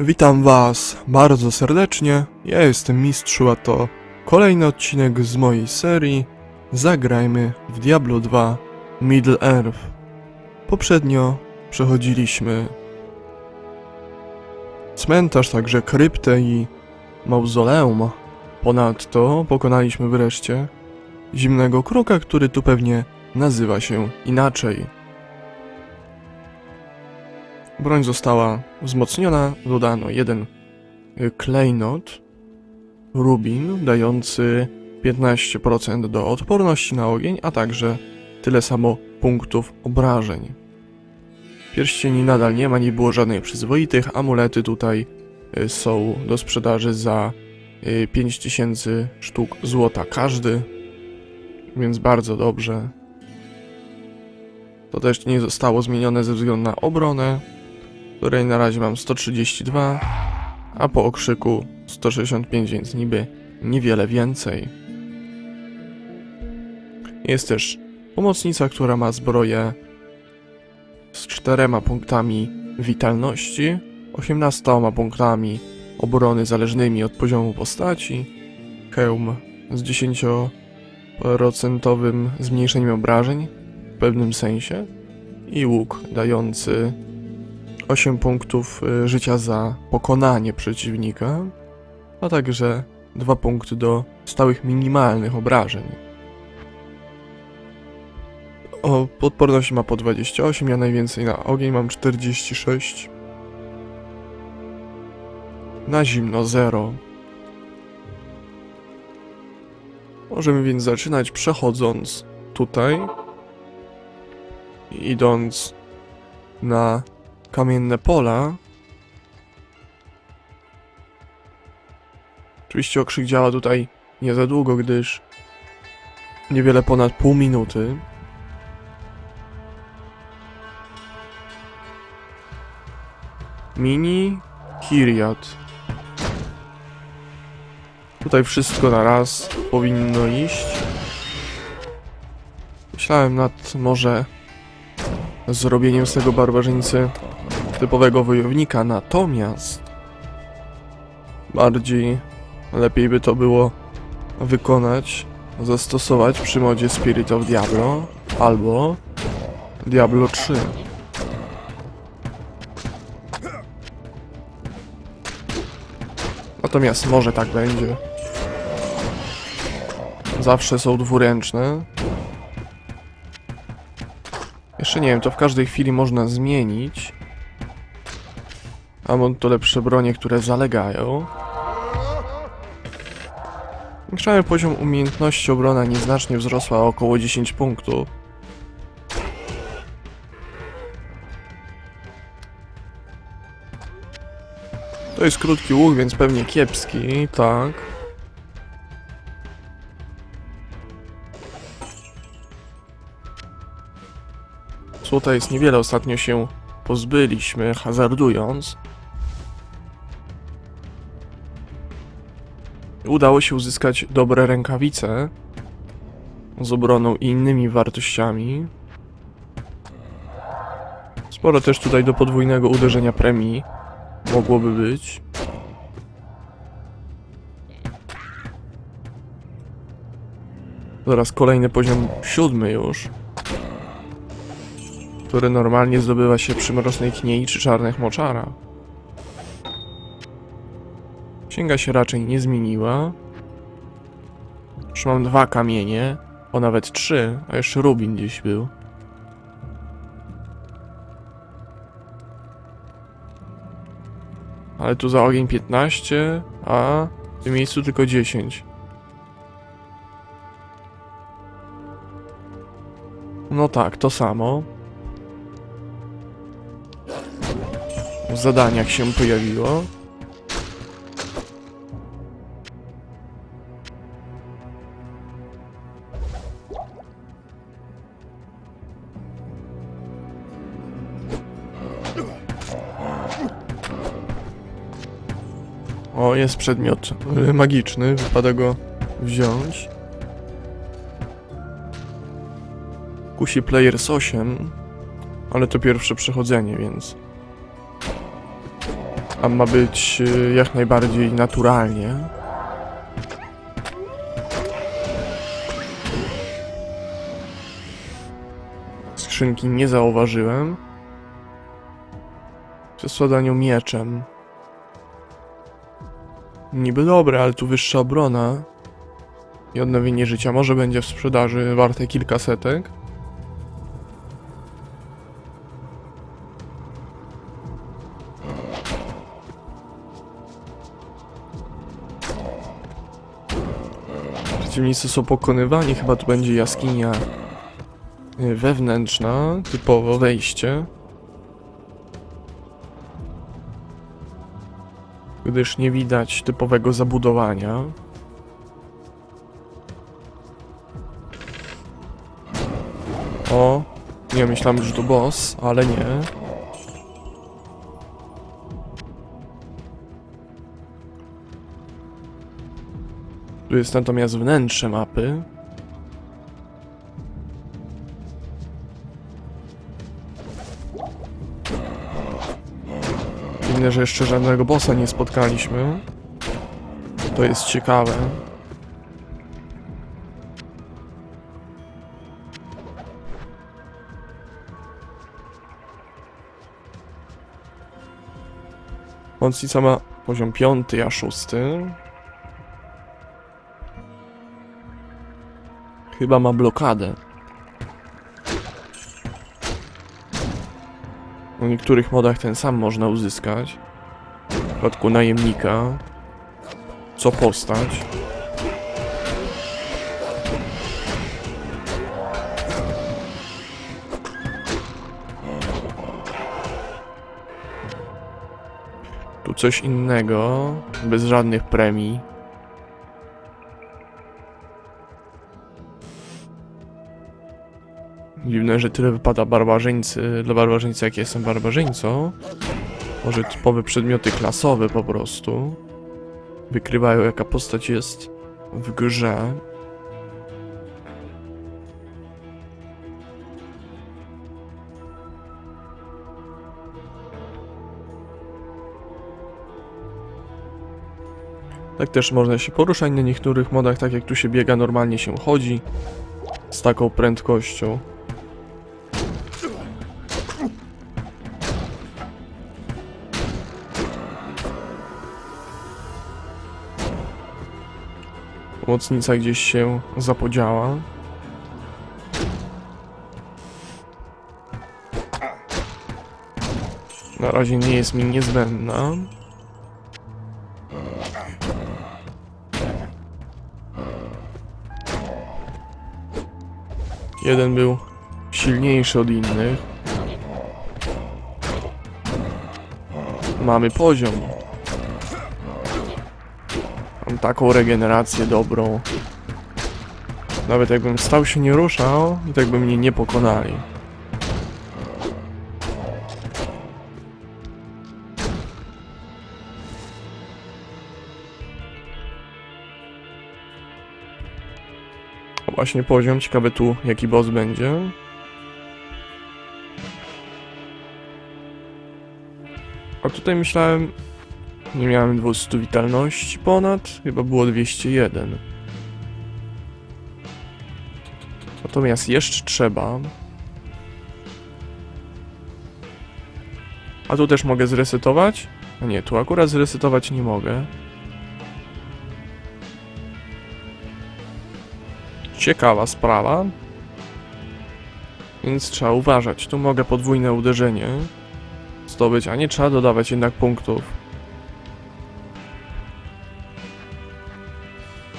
Witam Was bardzo serdecznie. Ja jestem Mistrzu, a to kolejny odcinek z mojej serii Zagrajmy w Diablo 2 Middle Earth. Poprzednio przechodziliśmy cmentarz, także kryptę i mauzoleum. Ponadto pokonaliśmy wreszcie zimnego kruka, który tu pewnie nazywa się inaczej. Broń została wzmocniona, dodano jeden y, klejnot, rubin, dający 15% do odporności na ogień, a także tyle samo punktów obrażeń. Pierścieni nadal nie ma, nie było żadnych przyzwoitych, amulety tutaj y, są do sprzedaży za y, 5000 sztuk złota każdy, więc bardzo dobrze. To też nie zostało zmienione ze względu na obronę, której na razie mam 132, a po okrzyku 165, więc niby niewiele więcej. Jest też pomocnica, która ma zbroję z czterema punktami witalności, 18 punktami obrony zależnymi od poziomu postaci, hełm z 10% zmniejszeniem obrażeń w pewnym sensie i łuk dający 8 punktów y, życia za pokonanie przeciwnika, a także 2 punkty do stałych minimalnych obrażeń. O, podporność ma po 28, ja najwięcej na ogień mam 46. Na zimno 0. Możemy więc zaczynać przechodząc tutaj idąc na kamienne pola. Oczywiście okrzyk działa tutaj nie za długo, gdyż niewiele ponad pół minuty. Mini Kiriat. Tutaj wszystko na raz powinno iść. Myślałem nad może zrobieniem z tego barbarzyńcy typowego wojownika, natomiast bardziej lepiej by to było wykonać, zastosować przy modzie Spirit of Diablo albo Diablo 3. Natomiast może tak będzie. Zawsze są dwuręczne, jeszcze nie wiem, to w każdej chwili można zmienić. A mam to lepsze bronie, które zalegają. Większamy poziom umiejętności obrona nieznacznie wzrosła o około 10 punktów. To jest krótki łuk, więc pewnie kiepski, tak. Złota jest niewiele, ostatnio się pozbyliśmy, hazardując. Udało się uzyskać dobre rękawice z obroną i innymi wartościami. Sporo też tutaj do podwójnego uderzenia premii mogłoby być. Zaraz kolejny poziom siódmy już który normalnie zdobywa się przy mrocznej kniei czy czarnych moczarach. Księga się raczej nie zmieniła. Już mam dwa kamienie, o nawet trzy, a jeszcze rubin gdzieś był. Ale tu za ogień 15, a w tym miejscu tylko 10. No tak, to samo. w zadaniach się pojawiło. Jest przedmiot magiczny, wypada go wziąć. Kusi Players 8, ale to pierwsze przechodzenie, więc A ma być y, jak najbardziej naturalnie. Skrzynki nie zauważyłem. Przesładaniu mieczem. Niby dobre, ale tu wyższa obrona. I odnowienie życia może będzie w sprzedaży warte kilka setek. Przeciwnicy są pokonywani, chyba tu będzie jaskinia y, wewnętrzna, typowo wejście. Gdyż nie widać typowego zabudowania. O, nie myślałem, że to boss, ale nie. Tu jest natomiast wnętrze mapy. Dziwne, że jeszcze żadnego bossa nie spotkaliśmy. To jest ciekawe. Mocnica ma poziom piąty, a szósty. Chyba ma blokadę. W niektórych modach ten sam można uzyskać. W przypadku najemnika. Co postać. Tu coś innego, bez żadnych premii. Dziwne, że tyle wypada barbarzyńcy, dla barbarzyńcy jak ja jestem barbarzyńcą. Może typowe przedmioty klasowe po prostu. Wykrywają jaka postać jest w grze. Tak też można się poruszać na niektórych modach, tak jak tu się biega, normalnie się chodzi. Z taką prędkością. Mocnica gdzieś się zapodziała. Na razie nie jest mi niezbędna. Jeden był silniejszy od innych. Mamy poziom. Taką regenerację dobrą. Nawet jakbym stał się nie ruszał, i tak by mnie nie pokonali. Właśnie poziom, ciekawe tu jaki boss będzie. A tutaj myślałem, nie miałem 200 witalności ponad, chyba było 201. Natomiast jeszcze trzeba. A tu też mogę zresetować? A nie, tu akurat zresetować nie mogę. Ciekawa sprawa. Więc trzeba uważać. Tu mogę podwójne uderzenie zdobyć, a nie trzeba dodawać jednak punktów.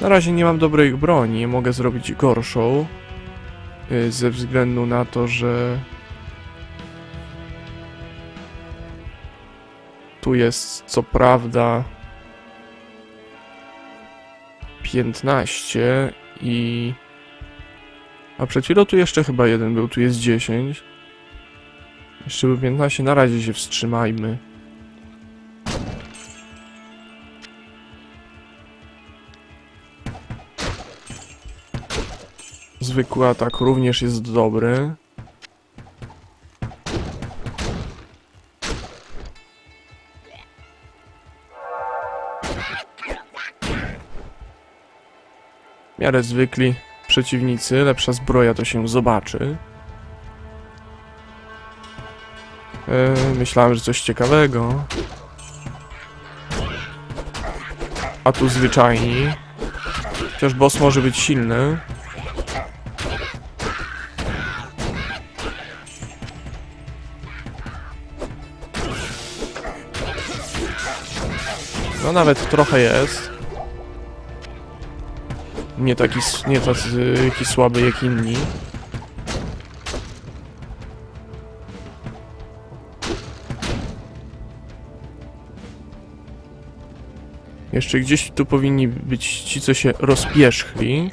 Na razie nie mam dobrej broni, mogę zrobić gorszą. yy, Ze względu na to, że tu jest co prawda 15 i a przed chwilą tu jeszcze chyba jeden był, tu jest 10. Jeszcze był 15, na razie się wstrzymajmy. Zwykły atak również jest dobry. W miarę zwykli przeciwnicy, lepsza zbroja to się zobaczy. E, myślałem, że coś ciekawego. A tu zwyczajni. Chociaż boss może być silny. No nawet trochę jest. Nie taki, nie taki słaby jak inni. Jeszcze gdzieś tu powinni być ci, co się rozpierzchli.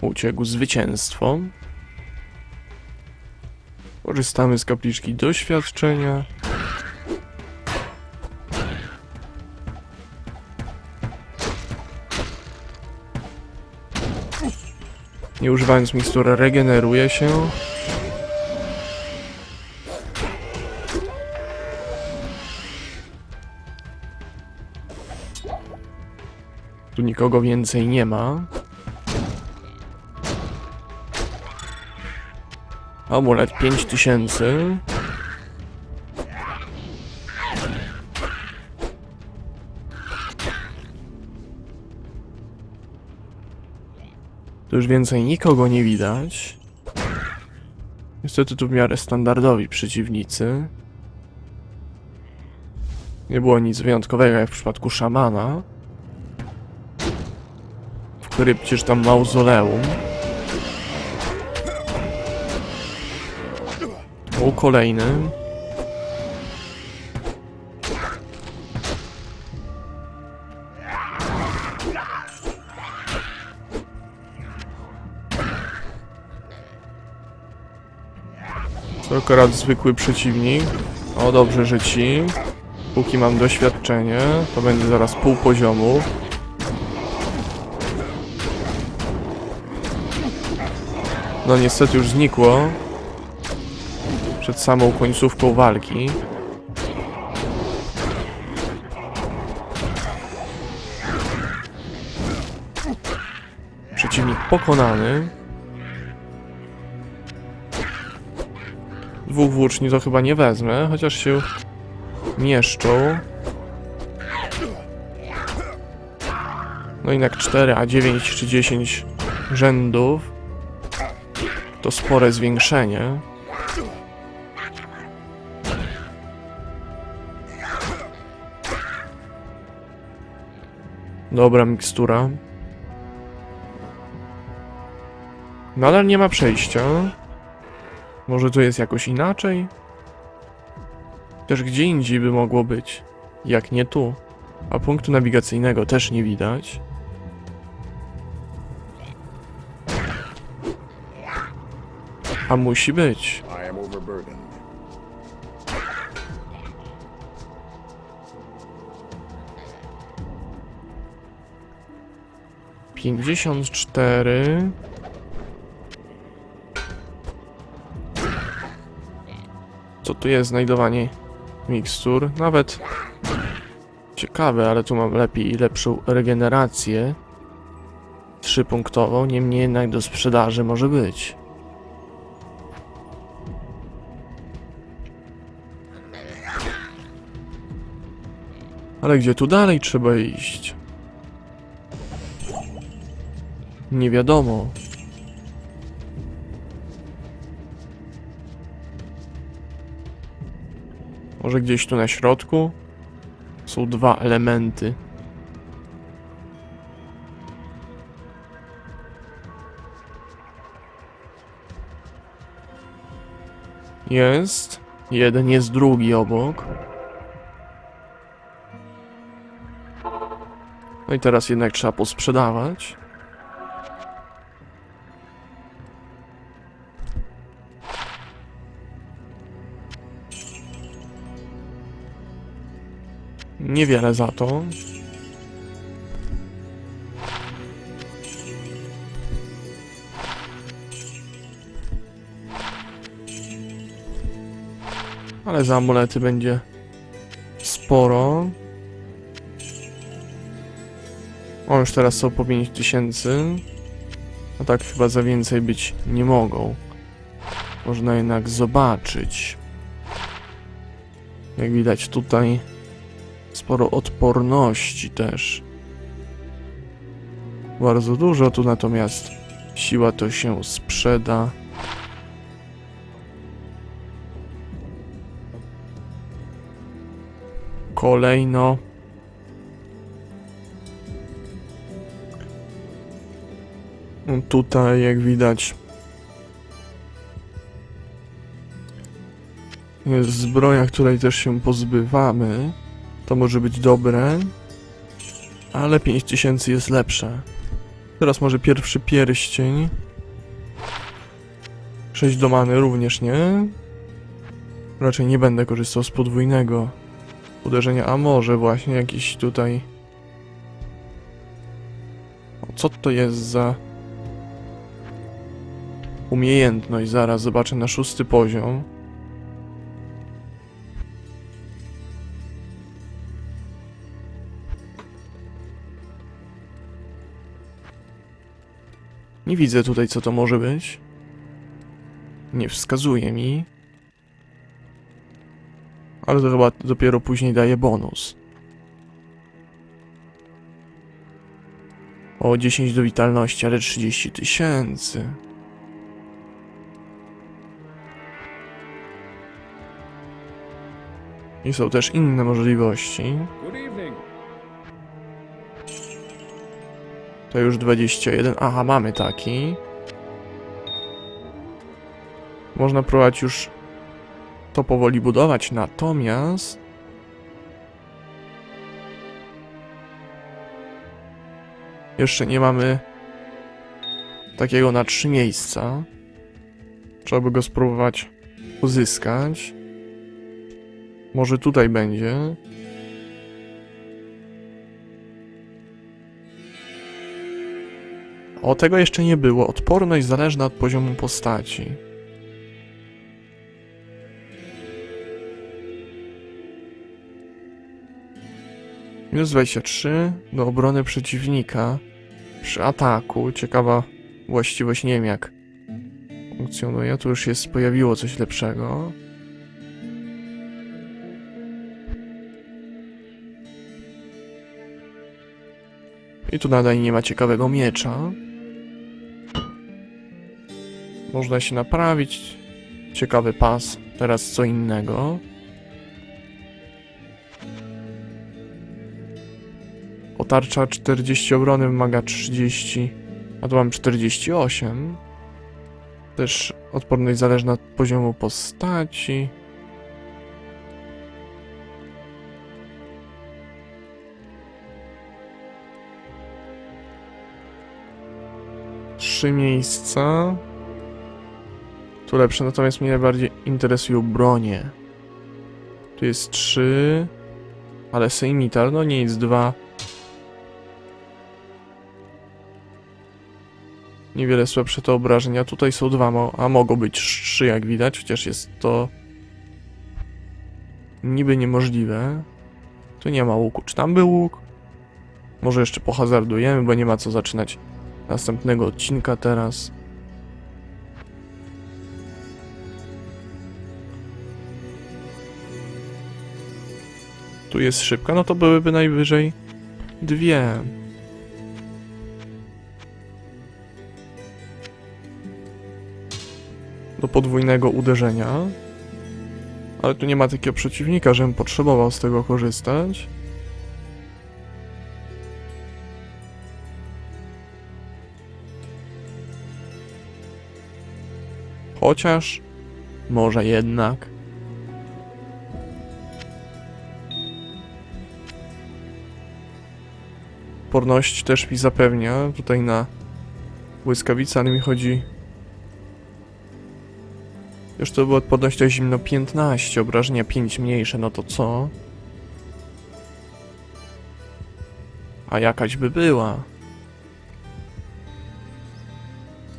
Uciekł zwycięstwo. Korzystamy z kapliczki doświadczenia. Nie używając mikstury regeneruje się. Tu nikogo więcej nie ma. Amulet 5000. Tu już więcej nikogo nie widać. Niestety tu w miarę standardowi przeciwnicy. Nie było nic wyjątkowego jak w przypadku szamana. W krypcie czy tam mauzoleum. O, kolejny. To akurat zwykły przeciwnik. O, dobrze, że ci. Póki mam doświadczenie, to będzie zaraz pół poziomu. No niestety już znikło. Przed samą końcówką walki. Przeciwnik pokonany. Dwóch włóczni to chyba nie wezmę, chociaż się mieszczą. No jednak 4, a 9 czy 10 rzędów to spore zwiększenie. Dobra mikstura. Nadal nie ma przejścia. Może to jest jakoś inaczej? Też gdzie indziej by mogło być, jak nie tu. A punktu nawigacyjnego też nie widać. A musi być. 54. Co tu jest znajdowanie mikstur? Nawet ciekawe, ale tu mam lepiej i lepszą regenerację. Trzypunktową, niemniej jednak do sprzedaży może być. Ale gdzie tu dalej trzeba iść? Nie wiadomo. Może gdzieś tu na środku? Są dwa elementy. Jest. Jeden jest drugi obok. No i teraz jednak trzeba posprzedawać. Niewiele za to. Ale za amulety będzie sporo. O, już teraz są po 5000. A tak chyba za więcej być nie mogą. Można jednak zobaczyć. Jak widać tutaj sporo odporności też. Bardzo dużo tu natomiast siła to się sprzeda. Kolejno. No Tutaj, jak widać, jest zbroja, której też się pozbywamy. To może być dobre, ale 5000 jest lepsze. Teraz może pierwszy pierścień. 6 do many również nie. Raczej nie będę korzystał z podwójnego uderzenia, a może właśnie jakiś tutaj... O, co to jest za... Umiejętność, zaraz zobaczę na szósty poziom. Nie widzę tutaj, co to może być. Nie wskazuje mi. Ale to chyba dopiero później daje bonus. O 10 do witalności, ale 30 tysięcy. I są też inne możliwości. To już 21. Aha, mamy taki. Można próbować już to powoli budować, natomiast... Jeszcze nie mamy takiego na trzy miejsca. Trzeba by go spróbować uzyskać. Może tutaj będzie. O, tego jeszcze nie było. Odporność zależna od poziomu postaci. Minus 23 do obrony przeciwnika przy ataku. Ciekawa właściwość, nie wiem jak funkcjonuje. Tu już jest, pojawiło coś lepszego. I tu nadal nie ma ciekawego miecza. Można się naprawić. Ciekawy pas. Teraz co innego. Otarcza 40 obrony wymaga 30, a tu mam 48. Też odporność zależna od poziomu postaci. Trzy miejsca. Tu lepsze, natomiast mnie najbardziej interesują bronie. Tu jest trzy, ale Seimitar, no jest dwa. Niewiele słabsze to obrażenia. Tutaj są dwa, a mogą być trzy, jak widać, chociaż jest to niby niemożliwe. Tu nie ma łuku. Czy tam był łuk? Może jeszcze pohazardujemy, bo nie ma co zaczynać następnego odcinka teraz. Tu jest szybka, no to byłyby najwyżej dwie. Do podwójnego uderzenia. Ale tu nie ma takiego przeciwnika, żebym potrzebował z tego korzystać. Chociaż może jednak. Porność też mi zapewnia tutaj na błyskawicę, ale mi chodzi. Już to było odporność na zimno 15, obrażenia 5 mniejsze, no to co? A jakaś by była.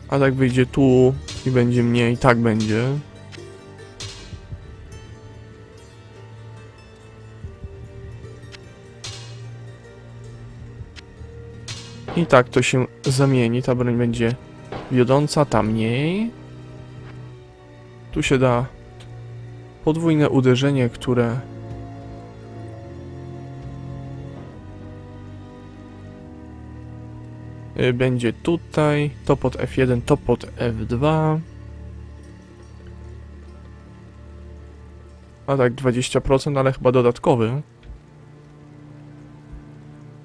A tak wyjdzie tu i będzie mniej, tak będzie. I tak to się zamieni. Ta broń będzie wiodąca, ta mniej. Tu się da podwójne uderzenie, które y, będzie tutaj. To pod F1, to pod F2. A tak, 20%, ale chyba dodatkowy.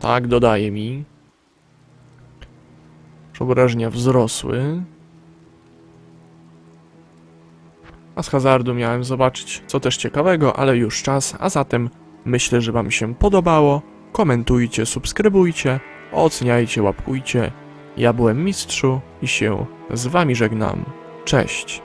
Tak, dodaje mi. Obrażenia wzrosły. A z hazardu miałem zobaczyć co też ciekawego, ale już czas, a zatem myślę, że Wam się podobało. Komentujcie, subskrybujcie, oceniajcie, łapkujcie. Ja byłem Mistrzu i się z Wami żegnam. Cześć!